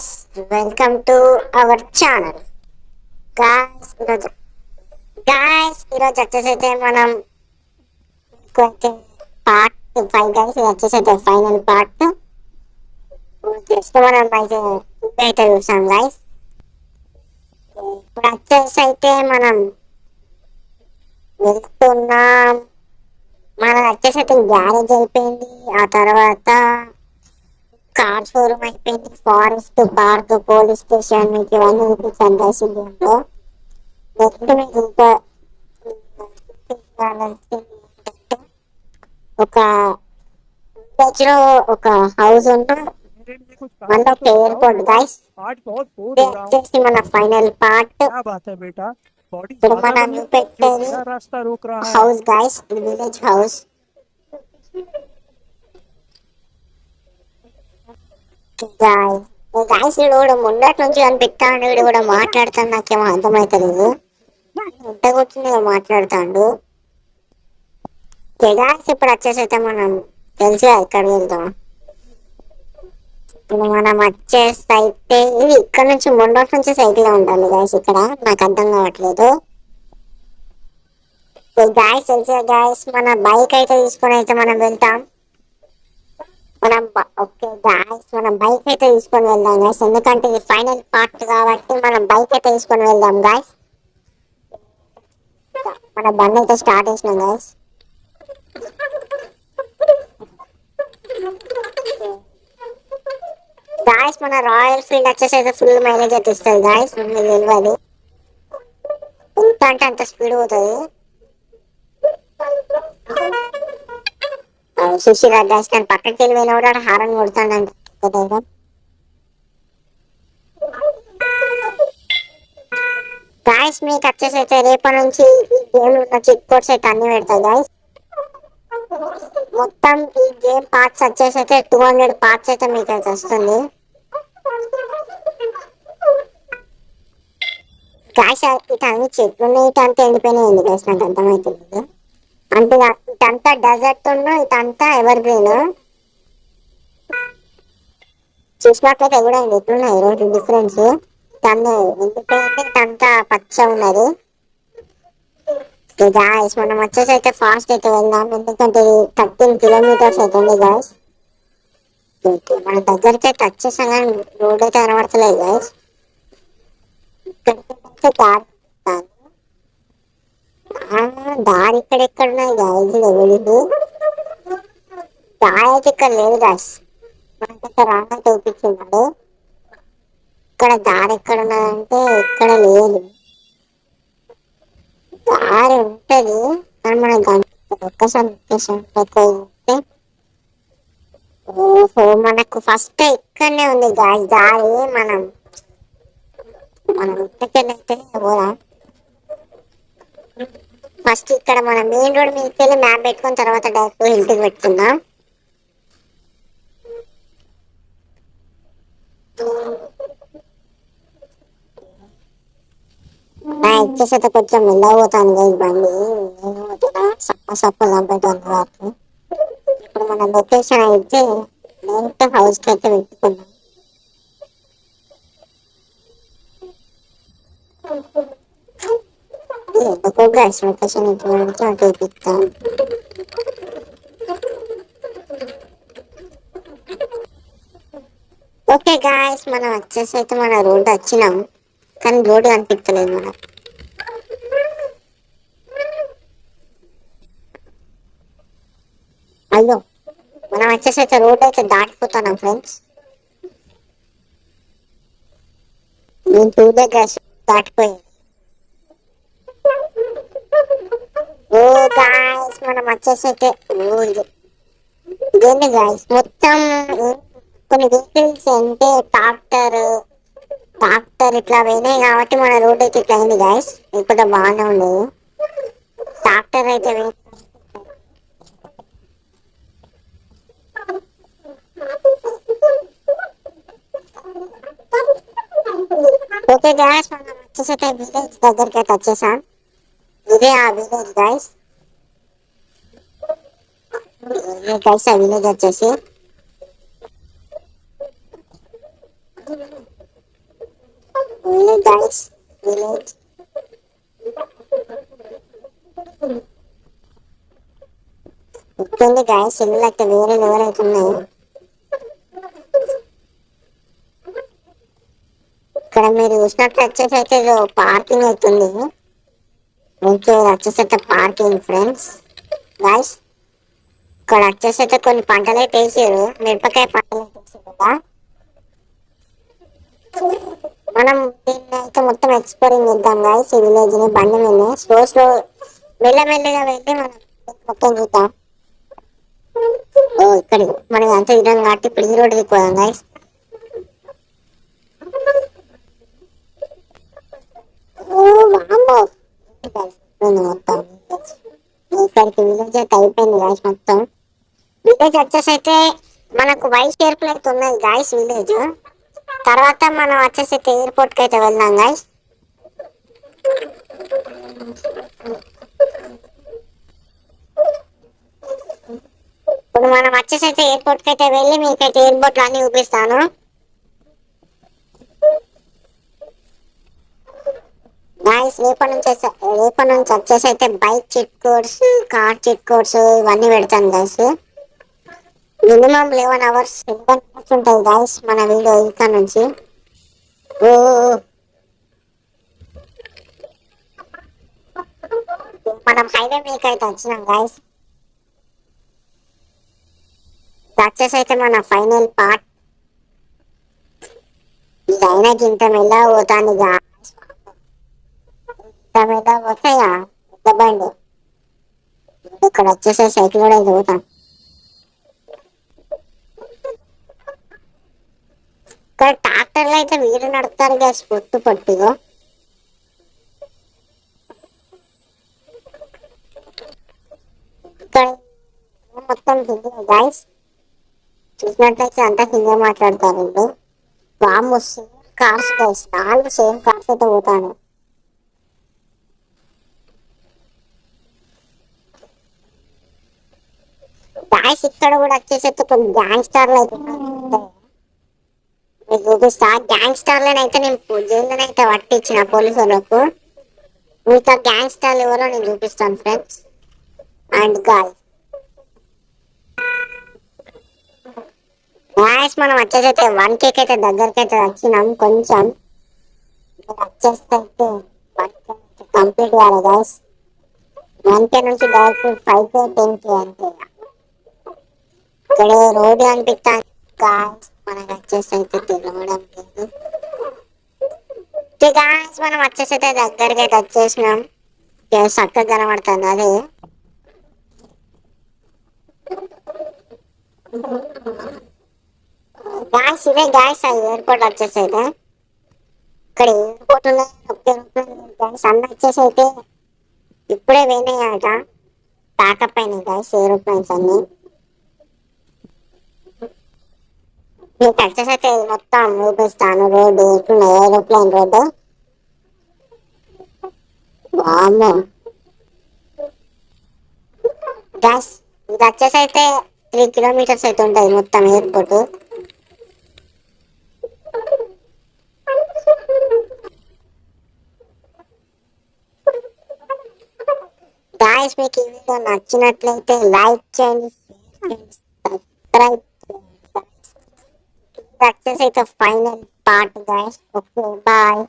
Guys welcome to our channel guys ఈరోజు guys ఈరోజు వచ్చేసి అయితే మనం కొంచెం పార్ట్ ఫైవ్ గాయస్ ఇది వచ్చేసి అయితే ఫైనల్ పార్ట్ జస్ట్ మనం అయితే అయితే చూసాం గాయస్ ఇప్పుడు వచ్చేసి అయితే మనం వెళ్తున్నాం. మనం వచ్చేసి అయితే గ్యారేజ్ అయిపోయింది. ఆ తర్వాత కార్ షోరూమ్ అయిపోయింది. ఫారెస్ట్ పార్క్ పోలీస్ స్టేషన్ మీకు ఇవన్నీ చూపించాను ఉంటే నెక్స్ట్ మీకు ఇంకా ఒక విలేజ్ ఒక హౌస్ ఉన్న మళ్ళీ ఒక ఎయిర్పోర్ట్ గైస్ వచ్చేసి మన ఫైనల్ పార్ట్ ఇప్పుడు మన పెట్టేది house guys village house guys వీడు కూడా ముందటి నుంచి కనిపిస్తాడు వీడు కూడా మాట్లాడతాడు నాకేమో అర్థమవుతలేదు ఇంత కూర్చుని మాట్లాడతాడు. గాయస్ ఇప్పుడు వచ్చేసైతే మనం తెలిసి ఇక్కడ ఎక్కడికి వెళ్తాం ఇప్పుడు మనం వచ్చేసి అయితే ఇది ఇక్కడ నుంచి ముందటి నుంచి సైకిల్ ఉండాలి గాయస్ ఇక్కడ. నాకు అర్థం కావట్లేదు. గాయస్ తెలిసే గాయస్ మన బైక్ అయితే తీసుకొని అయితే మనం వెళ్తాం. మనం ఓకే గాయస్ మనం బైక్ అయితే తీసుకొని వెళ్దాం గాయస్ ఎందుకంటే ఇది ఫైనల్ పార్ట్ కాబట్టి మనం బైక్ అయితే తీసుకొని వెళ్దాం గాయస్ మన బండి అయితే స్టార్ట్ చేసినాం గాయస్ గాయస్ మన రాయల్ ఫీల్డ్ వచ్చేసి అయితే ఫుల్ మైలేజ్ అయితే ఇస్తుంది గాయస్ మీకు తెలియదు. ఎంత అంటే అంత స్పీడ్ పోతుంది. సుశీల గాయస్ కానీ పక్కకి వెళ్ళి పోయినా కూడా హారన్ కొడతాడంట. గాయస్ మీకు వచ్చేసి అయితే రేపటి నుంచి ఈ గేమ్ ఉన్న చిట్ కోడ్స్ అయితే అన్ని పెడతాయి గాయస్ మొత్తం ఈ గేమ్ పార్ట్స్ వచ్చేసి అయితే టూ హండ్రెడ్ పార్ట్స్ అయితే మీకు అయితే వస్తుంది. గాయస్ ఇటు అన్ని చెట్లు ఉన్నాయి ఇటు అంతా ఎండిపోయినాయి గాయస్ నాకు అర్థమవుతుంది అంటే ఇటంతా డెజర్ట్ ఉన్న ఇటంతా ఎవర్ గ్రీన్ చూసినట్లయితే కూడా ఎట్లున్నాయి? రెండు డిఫరెన్స్ తను ఎండిపోయింది ఇటంతా పచ్చ ఉన్నది. గాయస్ మనం వచ్చేసి అయితే ఫాస్ట్ అయితే వెళ్దాం. ఎందుకంటే థర్టీన్ కిలోమీటర్స్ అవుతుంది గాయస్ మన దగ్గరికి అయితే వచ్చేసాం కానీ రోడ్ అయితే కనబడతలేదు గాయస్ దారి దారి ఆ, దారి ఇక్కడెక్కడ ఉన్నాయి గాయస్ వెళ్ళింది దారి అయితే ఇక్కడ లేదు గాయస్ మనకైతే రాగా చూపించున్నాడు ఇక్కడ దారి ఎక్కడ ఉన్నదంటే ఇక్కడ లేదు. దారి ఉంటుంది కానీ మనకు కనిపించదు. ఒక్కసారి లొకేషన్ ఓహో మనకు ఫస్ట్ ఇక్కడనే ఉంది గాయస్ దారి మనం మనం ఇంటికెళ్ళైతే పోరా ఫస్ట్ ఇక్కడ మన మెయిన్ రోడ్ మీదకి వెళ్ళి మ్యాప్ పెట్టుకున్న తర్వాత డైరెక్ట్ ఇంటికి పెట్టుకుందాం. నా ఇచ్చేసి కొంచెం వెళ్ళబోతాను గైస్ బండి. నేను పోతున్నా సప్ప సప్ప చంపేటాను వాటిని. ఇప్పుడు మన లొకేషన్ అయితే డైరెక్ట్ హౌస్కి అయితే పెట్టుకున్నాం ఎందుకో గ్యాస్ లొకేషన్ ఓకే గాయస్ మనం వచ్చేసి అయితే మన రోడ్ వచ్చినాం. కానీ రోడ్ కనిపించలేదు మనం అయ్యో మనం వచ్చేసి అయితే రోడ్ అయితే దాటిపోతున్నాం ఫ్రెండ్స్ నేను చూడే గ్యాస్ దాటిపోయింది మనం వచ్చేసి అయితే ఓ ఇదేంటి గాయస్ మొత్తం కొన్ని వెహికల్స్ అంటే ట్రాక్టర్ ట్రాక్టర్ ఇట్లా పోయినాయి కాబట్టి మన రోడ్ అయితే ఇట్లా అయింది గాయస్ ఇప్పుడు బాగానే ఉండదు ట్రాక్టర్ అయితే పోయి- ఓకే గాయస్ మనం వచ్చేసి విలేజ్ దగ్గరికి అయితే వచ్చేసాం. ఇదే ఆ విలేజ్ గాయస్ గైస్ ఆ విలేజ్ వచ్చేసి. విలేజ్ గైస్ విలేజ్ ఎక్కండి గాయస్ ఇల్లు అయితే వేరే లెవెల్ ఇక్కడ మీరు చూసినట్లు వచ్చేసి అయితే ఇది పార్కింగ్ అవుతుంది. ఓకే వచ్చేసి అయితే పార్కింగ్ ఫ్రెండ్స్. గాయస్ ఇక్కడ వచ్చేసి అయితే కొన్ని పంటలు అయితే వేసారు. మిరపకాయ పంటలు వేసారు కదా. మనం దీన్ని అయితే మొత్తం ఎక్స్ప్లోరింగ్ చేద్దాం గాయస్. ఈ విలేజ్ని బండి మీద స్లో స్లో మెల్లమెల్లగా వెళ్ళి మనం మొత్తం చూద్దాం. ఓ ఇక్కడ మనం అంత ఇదాం కాబట్టి ఇప్పుడు ఈ రోడ్డు దిక్కుపోదాం గాయస్. మొత్తం ఇక్కడికి విలేజ్ అయితే అయిపోయింది గాయస్ మొత్తం. విలేజ్ వచ్చేసి అయితే మనకు వైట్ షేర్పులు అయితే ఉన్నది గాయస్ విలేజ్ తర్వాత మనం వచ్చేసి అయితే ఎయిర్పోర్ట్కి అయితే వెళ్దాం గాయస్ ఇప్పుడు మనం వచ్చేసి అయితే ఎయిర్పోర్ట్కి అయితే వెళ్ళి మీకైతే ఎయిర్పోర్ట్ అన్ని చూపిస్తాను. గాయస్ రేపటి నుంచి రేపటి నుంచి వచ్చేసి అయితే bike cheat codes car cheat codes ఇవన్నీ పెడతాను guys minimum eleven hours eleven hours ఉంటుంది గాయస్ మన వీడియో ఇంకా నుంచి. ఓ. మనం హైవే మీకు అయితే వచ్చినాం గాయస్ సక్సెస్ అయితే మన ఫైనల్ పార్ట్ ఇది అయినా ఇంత మెల్ల పోతాను ఇంత మెల్ల పోతాయా? ఇంత బండి ఇక్కడ వచ్చేసే సైకిల్ కూడా పోతాం. ఇక్కడ ట్రాక్టర్లు అయితే వీరు నడుపుతారు గ్యాస్ పొత్తు పట్టుగా మొత్తం హిందీ గాయస్ చూసినట్లయితే అంతా హిందీ మాట్లాడతారండి. బాంబు సేమ్ కార్స్ గైస్ నాలుగు సేమ్ కార్స్ అయితే పోతాను. గాయస్ ఇక్కడ కూడా వచ్చేసి కొన్ని గ్యాంగ్స్టార్లు అయితే మీకు చూపిస్తా గ్యాంగ్ స్టార్లను అయితే నేను జైల్లోనే అయితే పట్టించిన పోలీసు వాళ్ళకు మిగతా గ్యాంగ్ ఎవరో నేను చూపిస్తాను ఫ్రెండ్స్. అండ్ గర్ల్ గాయస్ మనం వచ్చేసి అయితే వన్ కేక్ అయితే దగ్గరికి అయితే వచ్చినాం కొంచెం వచ్చేస్తే అయితే వన్ కంప్లీట్ కావాలి గాయస్. వన్ కే నుంచి direct five K ten K అంతే. ఇక్కడ రోడ్డు అనిపిస్తాను గాయస్ మనకు వచ్చేసి అయితే తిరగడం లేదు. గాయస్ మనం వచ్చేసి అయితే దగ్గరికి అయితే వచ్చేసినాం. ఇక చక్కగా కనబడుతుంది అదే. గాయస్ ఇదే గాయస్ ఎయిర్పోర్ట్ వచ్చేసి అయితే. ఇక్కడ ఎయిర్పోర్ట్ గాయస్ అన్న వచ్చేసి అయితే ఇప్పుడే పోయినాయట ప్యాకప్ అయినాయి గాయస్ ఏరోప్లేన్స్ అన్నీ. మీకు వచ్చేసి అయితే మొత్తం చూపిస్తాను రోడ్డు ఎట్లున్నాయి ఏరోప్లేన్ రోడ్డు వామ్మో గ్యాస్ ఇది వచ్చేసి అయితే త్రీ కిలోమీటర్స్ అయితే ఉంటుంది మొత్తం ఎయిర్పోర్ట్ గాయస్ మీకు ఈ వీడియో నచ్చినట్లయితే లైక్ చేయండి సబ్స్క్రైబ్ చేయండి వచ్చేసి అయితే final part guys okay bye